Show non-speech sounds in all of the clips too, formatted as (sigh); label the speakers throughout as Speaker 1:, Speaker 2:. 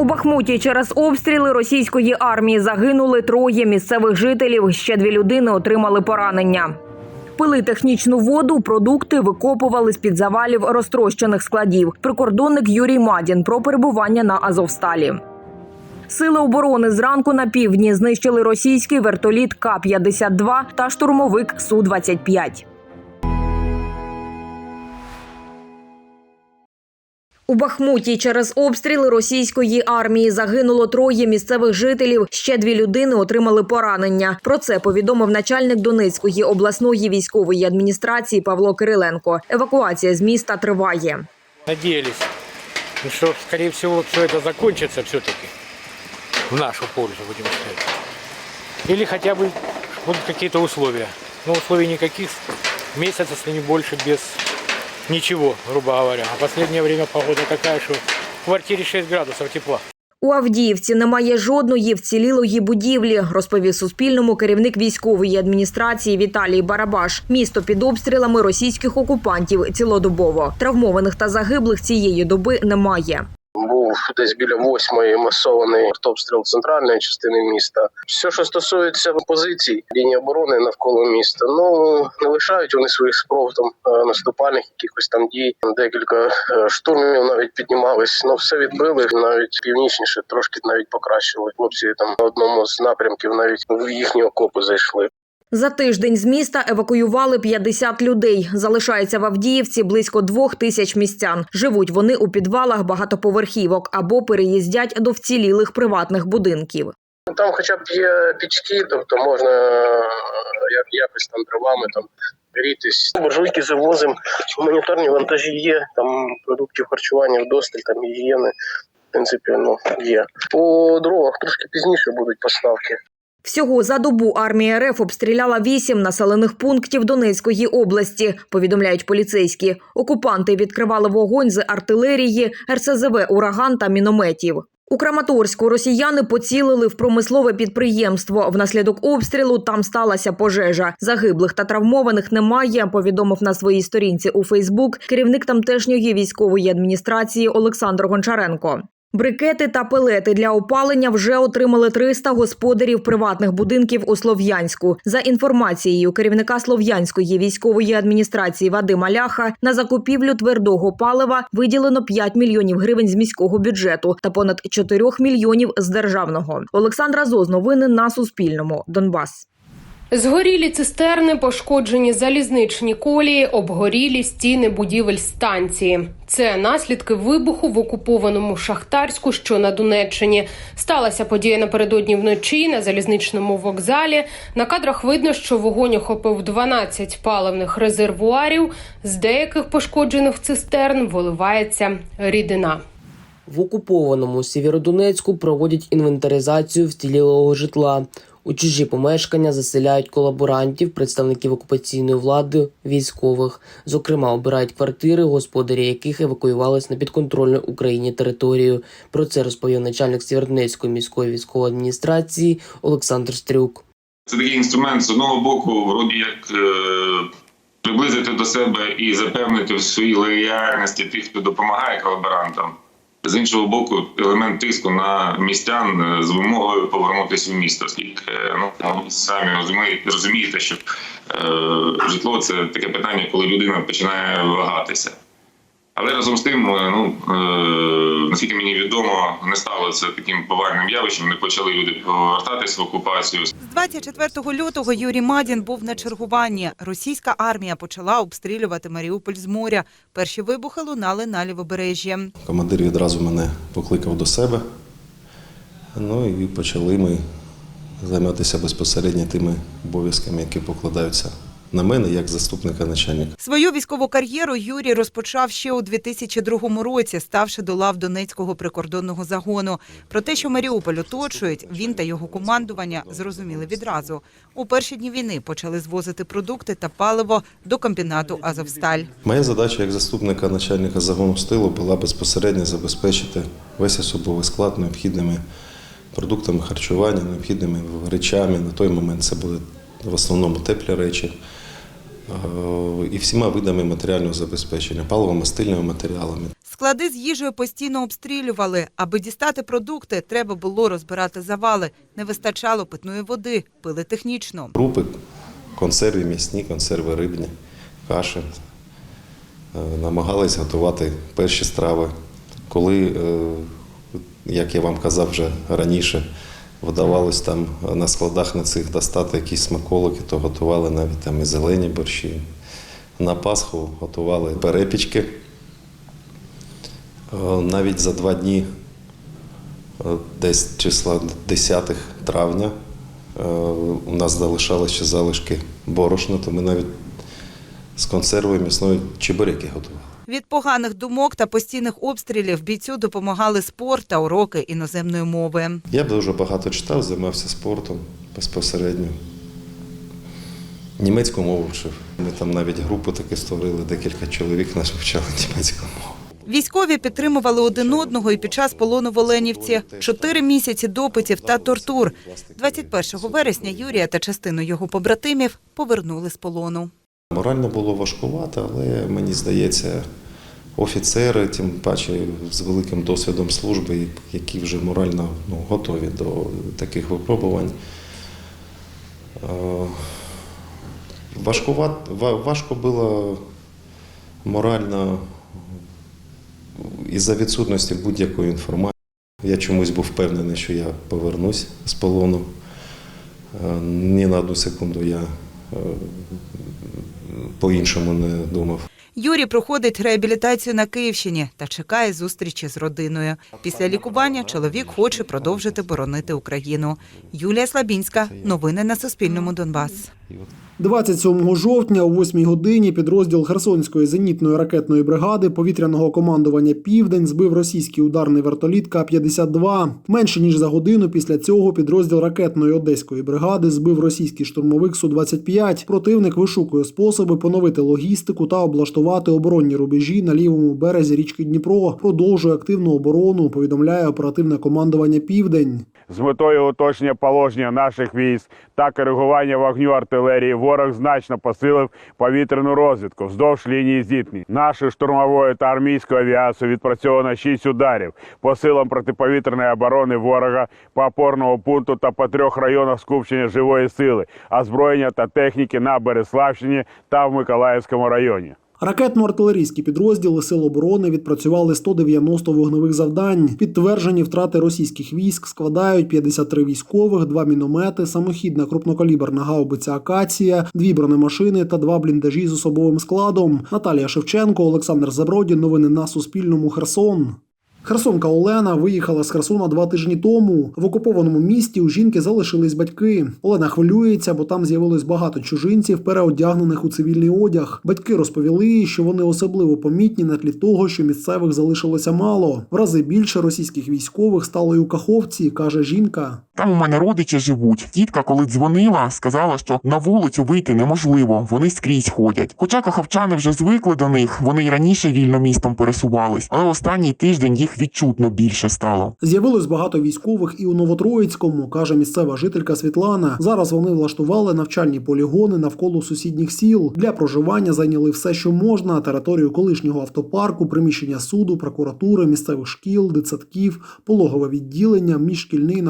Speaker 1: У Бахмуті через обстріли російської армії загинули троє місцевих жителів. Ще дві людини отримали поранення. Пили технічну воду, продукти викопували з під завалів розтрощених складів. Прикордонник Юрій Мадін про перебування на Азовсталі. Сили оборони зранку на півдні знищили російський вертоліт К-52 та штурмовик Су-25. У Бахмуті через обстріли російської армії загинуло троє місцевих жителів. Ще дві людини отримали поранення. Про це повідомив начальник Донецької обласної військової адміністрації Павло Кириленко. Евакуація з міста триває.
Speaker 2: Надеялись, ну, что, скорее всего, все это закончится все-таки в нашу пользу, будем сказать. Или хотя бы будут какие-то условия. Но условий никаких, месяц, если не больше, без ничего, грубо говоря. А последнее время погода такая, что в квартире 6 градусов тепла.
Speaker 1: У Авдіївці немає жодної вцілілої будівлі, розповів Суспільному керівник військової адміністрації Віталій Барабаш. Місто під обстрілами російських окупантів цілодобово. Травмованих та загиблих цієї доби немає.
Speaker 3: Десь біля восьмої масований артобстріл центральної частини міста. Все, що стосується позицій лінії оборони навколо міста, ну не лишають вони своїх спроб там е, наступальних якихось там дій. Декілька е, штурмів навіть піднімались. Ну все відбили навіть північніше, трошки навіть покращили. Хлопці там на одному з напрямків навіть в їхні окопи зайшли.
Speaker 1: За тиждень з міста евакуювали 50 людей. Залишається в Авдіївці близько двох тисяч містян. Живуть вони у підвалах багатоповерхівок або переїздять до вцілілих приватних будинків.
Speaker 3: Ну, Там хоча б є пічки, тобто можна е, як, якось там дровами там грітись. Буржуйки завозимо, гуманітарні вантажі є, там продуктів харчування вдосталь, там гігієни, в принципі, ну, є. По дровах трошки пізніше будуть поставки.
Speaker 1: Всього за добу армія РФ обстріляла вісім населених пунктів Донецької області. Повідомляють поліцейські. Окупанти відкривали вогонь з артилерії, РСЗВ ураган та мінометів. У Краматорську росіяни поцілили в промислове підприємство. Внаслідок обстрілу там сталася пожежа. Загиблих та травмованих немає. Повідомив на своїй сторінці у Фейсбук керівник тамтешньої військової адміністрації Олександр Гончаренко. Брикети та пелети для опалення вже отримали 300 господарів приватних будинків у Слов'янську. За інформацією керівника Слов'янської військової адміністрації Вадима Ляха, на закупівлю твердого палива виділено 5 мільйонів гривень з міського бюджету та понад 4 мільйонів з державного. Олександра Зоз, новини на Суспільному. Донбас.
Speaker 4: Згорілі цистерни, пошкоджені залізничні колії, обгорілі стіни будівель станції. Це наслідки вибуху в окупованому Шахтарську, що на Донеччині. Сталася подія напередодні вночі на залізничному вокзалі. На кадрах видно, що вогонь охопив 12 паливних резервуарів. З деяких пошкоджених цистерн виливається рідина.
Speaker 5: В окупованому Сєвєродонецьку проводять інвентаризацію вцілілого житла. У чужі помешкання заселяють колаборантів, представників окупаційної влади, військових. Зокрема, обирають квартири, господарі яких евакуювались на підконтрольну Україні територію. Про це розповів начальник Сєвєродонецької міської військової адміністрації Олександр Стрюк.
Speaker 6: Це такий інструмент з одного боку, вроді як е, приблизити до себе і запевнити в своїй лояльності тих, хто допомагає колаборантам. З іншого боку, елемент тиску на містян е, з вимогою повернутися в місто, оскільки е, ну самі розумієте, що е, житло це таке питання, коли людина починає вагатися. Але разом з тим, е, ну е, наскільки мені відомо, не стало це таким повальним явищем. Не почали люди повертатися в окупацію.
Speaker 7: З 24 лютого Юрій Мадін був на чергуванні. Російська армія почала обстрілювати Маріуполь з моря. Перші вибухи лунали на лівобережжі.
Speaker 8: Командир відразу мене покликав до себе. Ну і почали ми займатися безпосередньо тими обов'язками, які покладаються на мене як заступника начальника.
Speaker 7: Свою військову кар'єру Юрій розпочав ще у 2002 році, ставши до лав Донецького прикордонного загону. Про те, що Маріуполь оточують, він та його командування зрозуміли відразу. У перші дні війни почали звозити продукти та паливо до комбінату Азовсталь.
Speaker 8: Моя задача як заступника начальника загону стилу була безпосередньо забезпечити весь особовий склад необхідними продуктами харчування, необхідними речами. На той момент це були в основному теплі речі. Е, і всіма видами матеріального забезпечення, паливо-мастильними матеріалами.
Speaker 7: Склади з їжею постійно обстрілювали. Аби дістати продукти, треба було розбирати завали. Не вистачало питної води, пили технічно.
Speaker 8: Крупи, консерви м'ясні, консерви рибні, каші. Е, Намагались готувати перші страви. Коли, е, як я вам казав вже раніше, вдавалось там на складах на цих достати якісь смаколики, то готували навіть там і зелені борщі. На Пасху готували перепічки. Е, Навіть за два дні, е, десь числа 10 травня, е, у нас залишалися ще залишки борошна, то ми навіть з консервою м'ясної чебуреки готували.
Speaker 7: Від поганих думок та постійних обстрілів бійцю допомагали спорт та уроки іноземної мови.
Speaker 8: Я дуже багато читав, займався спортом безпосередньо. Німецьку мову вчив. Ми там навіть групу таки створили, декілька чоловік нас вивчали німецьку мову.
Speaker 7: Військові підтримували один одного і під час полону в Оленівці. Чотири місяці допитів та тортур. 21 вересня Юрія та частину його побратимів повернули з полону.
Speaker 8: Морально було важкувато, але мені здається, офіцери, тим паче з великим досвідом служби, які вже морально ну, готові до таких випробувань. Е, важко було морально із-за відсутності будь-якої інформації. Я чомусь був впевнений, що я повернусь з полону. Е, Ні на одну секунду я е, по-іншому не думав.
Speaker 7: Юрій проходить реабілітацію на Київщині та чекає зустрічі з родиною. Після лікування чоловік хоче продовжити боронити Україну. Юлія Слабінська. Новини на Суспільному. Донбас.
Speaker 9: 27 жовтня о 8 годині підрозділ Херсонської зенітної ракетної бригади повітряного командування Південь збив російський ударний вертоліт К-52. Менше ніж за годину після цього підрозділ ракетної одеської бригади збив російський штурмовик Су-25. Противник вишукує способи поновити логістику та облаштувати оборонні рубежі на лівому березі річки Дніпро. Продовжує активну оборону. Повідомляє оперативне командування Південь.
Speaker 10: З метою уточнення положення наших військ та коригування вогню артилерії ворог значно посилив повітряну розвідку вздовж лінії зіткнень. Нашою штурмовою та армійською авіацією відпрацьовано 6 ударів по силам протиповітряної оборони ворога по опорному пункту та по трьох районах скупчення живої сили, озброєння та техніки на Береславщині та в Миколаївському районі.
Speaker 9: Ракетно-артилерійські підрозділи Сил оборони відпрацювали 190 вогневих завдань. Підтверджені втрати російських військ складають 53 військових, 2 міномети, самохідна крупнокаліберна гаубиця Акація, дві бронемашини та два бліндажі з особовим складом. Наталія Шевченко, Олександр Забродін. Новини на Суспільному. Херсон. Херсонка Олена виїхала з Херсона два тижні тому. В окупованому місті у жінки залишились батьки. Олена хвилюється, бо там з'явилось багато чужинців, переодягнених у цивільний одяг. Батьки розповіли, що вони особливо помітні на тлі того, що місцевих залишилося мало. В рази більше російських військових стало й у Каховці, каже жінка.
Speaker 11: Там у мене родичі живуть. Тітка, коли дзвонила, сказала, що на вулицю вийти неможливо, вони скрізь ходять. Хоча каховчани вже звикли до них, вони й раніше вільно містом пересувались, але останній тиждень їх відчутно більше стало.
Speaker 9: З'явилось багато військових і у Новотроїцькому, каже місцева жителька Світлана. Зараз вони влаштували навчальні полігони навколо сусідніх сіл. Для проживання зайняли все, що можна: територію колишнього автопарку, приміщення суду, прокуратури, місцевих шкіл, дитсадків, пологове відділення, міжшкільний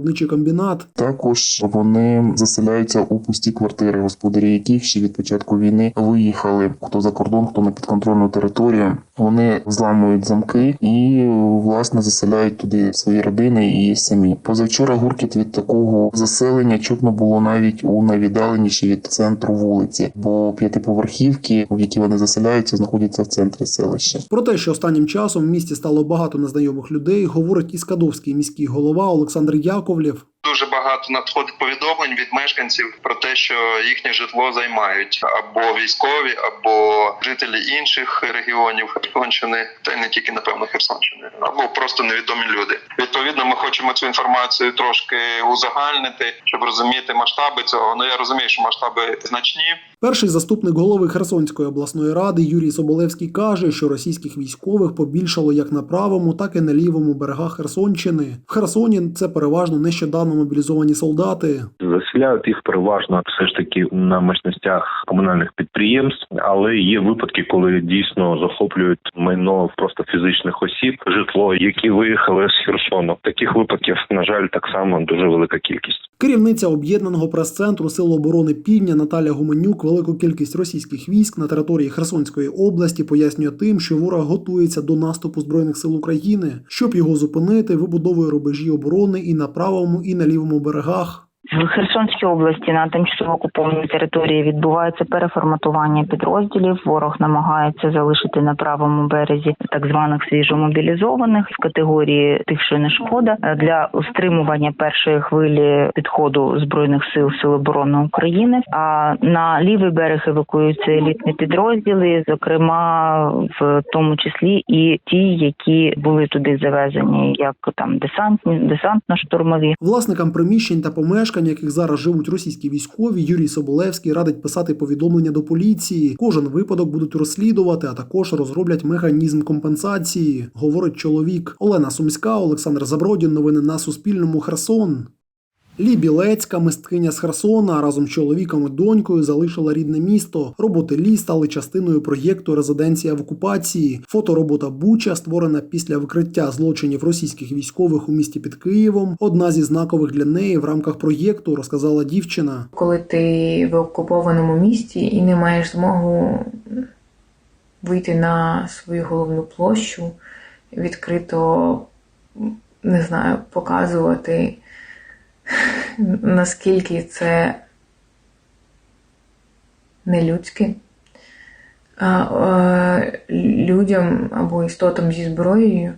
Speaker 9: навчально-виробничий комбінат.
Speaker 11: Також вони заселяються у пусті квартири, господарі яких ще від початку війни виїхали. Хто за кордон, хто на підконтрольну територію. Вони зламують замки і власне заселяють туди свої родини і самі. Позавчора гуркіт від такого заселення чутно було навіть у найвіддаленішій від центру вулиці, бо п'ятиповерхівки, в які вони заселяються, знаходяться в центрі селища.
Speaker 9: Про те, що останнім часом в місті стало багато незнайомих людей, говорить і скадовський міський голова Олександр Яковлєв.
Speaker 12: Дуже багато надходить повідомлень від мешканців про те, що їхнє житло займають або військові, або жителі інших регіонів Херсонщини, та й не тільки напевно Херсонщини, або просто невідомі люди. Відповідно, ми хочемо цю інформацію трошки узагальнити, щоб розуміти масштаби цього. Ну я розумію, що масштаби значні.
Speaker 9: Перший заступник голови Херсонської обласної ради Юрій Соболевський каже, що російських військових побільшало як на правому, так і на лівому берегах Херсонщини. В Херсоні це переважно нещодавно мобілізовані солдати.
Speaker 13: Заселяють їх переважно все ж таки на мощностях комунальних підприємств, але є випадки, коли дійсно захоплюють майно просто фізичних осіб, житло, які виїхали з Херсону. Таких випадків, на жаль, так само дуже велика кількість.
Speaker 9: Керівниця об'єднаного прес-центру Сил оборони Півдня Наталя Гуменюк велику кількість російських військ на території Херсонської області пояснює тим, що ворог готується до наступу збройних сил України. Щоб його зупинити, вибудовує рубежі оборони і на правому, і на лівому берегах.
Speaker 14: В Херсонській області на тимчасово окупованій території відбувається переформатування підрозділів. Ворог намагається залишити на правому березі так званих свіжомобілізованих в категорії тих, що не шкода для стримування першої хвилі підходу збройних сил Сил оборони України. А на лівий берег евакуюються елітні підрозділи, зокрема в тому числі і ті, які були туди завезені, як там десантні, десантно-штурмові.
Speaker 9: Власникам приміщень та помешкань, в яких зараз живуть російські військові, Юрій Соболевський радить писати повідомлення до поліції. Кожен випадок будуть розслідувати, а також розроблять механізм компенсації, говорить чоловік. Олена Сумська, Олександр Забродін. Новини на Суспільному. Херсон. Лі Білецька, мисткиня з Херсона, разом з чоловіком і донькою залишила рідне місто. Роботи Лі стали частиною проєкту Резиденція в окупації. Фоторобота Буча, створена після викриття злочинів російських військових у місті під Києвом. Одна зі знакових для неї в рамках проєкту, розказала дівчина.
Speaker 15: коли ти в окупованому місті і не маєш змогу вийти на свою головну площу, відкрито не знаю, показувати, наскільки це нелюдське. Людям або істотам зі зброєю,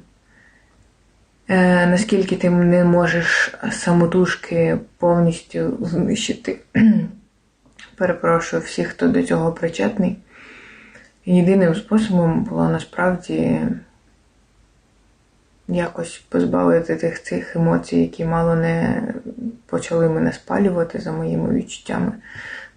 Speaker 15: е, наскільки ти не можеш самотужки повністю знищити, (clears throat) перепрошую всіх, хто до цього причетний. Єдиним способом було насправді якось позбавити тих цих емоцій, які мало не почали мене спалювати за моїми відчуттями.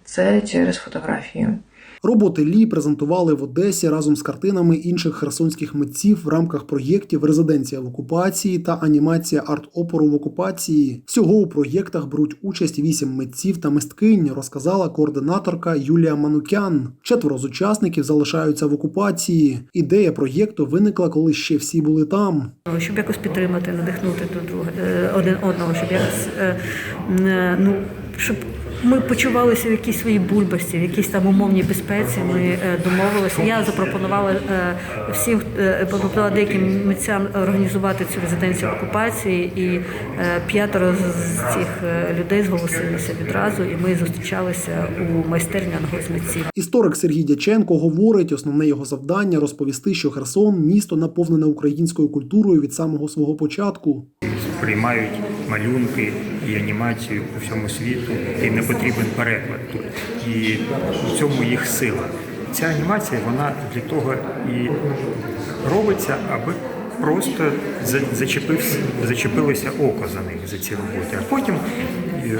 Speaker 15: Це через фотографію.
Speaker 9: Роботи Лі презентували в Одесі разом з картинами інших херсонських митців в рамках проєктів Резиденція в окупації та анімація арт-опору в окупації. Всього у проєктах беруть участь вісім митців та мисткинь, розказала координаторка Юлія Манукян. Четверо з учасників залишаються в окупації. Ідея проєкту виникла, коли ще всі були там.
Speaker 16: щоб якось підтримати, надихнути друг друга е, один одного, щоб якось е, е, ну щоб. Ми почувалися в якійсь своїй бульбашці, в якійсь там умовній безпеці. Ми е, домовилися. Я запропонувала е, всім е, пропонувала деяким митцям організувати цю резиденцію окупації, і п'ятеро з цих людей зголосилися відразу, і ми зустрічалися у майстерні одного з митців.
Speaker 9: Історик Сергій Дяченко говорить, основне його завдання розповісти, що Херсон місто наповнене українською культурою від самого свого початку.
Speaker 17: Приймають малюнки і анімацію по всьому світу, і не потрібен переклад тут. І в цьому їх сила. Ця анімація вона для того і робиться, аби просто за- зачепився, зачепилося око за них за ці роботи. А потім е,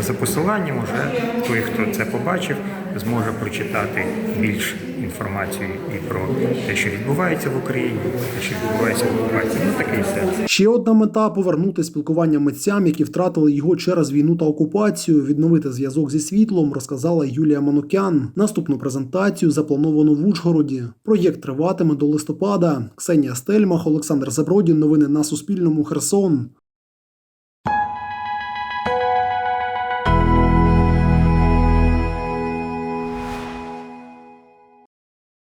Speaker 17: за, посиланням уже той, хто це побачив, зможе прочитати більш інформацію і про те, що відбувається в Україні, те, що відбувається в окупації. Ну і все.
Speaker 9: Ще одна мета повернути спілкування митцям, які втратили його через війну та окупацію, відновити зв'язок зі світлом, розказала Юлія Манукян. Наступну презентацію заплановано в Ужгороді. Проєкт триватиме до листопада. Ксенія Стельмах, Олександр Забродін. Новини на Суспільному. Херсон.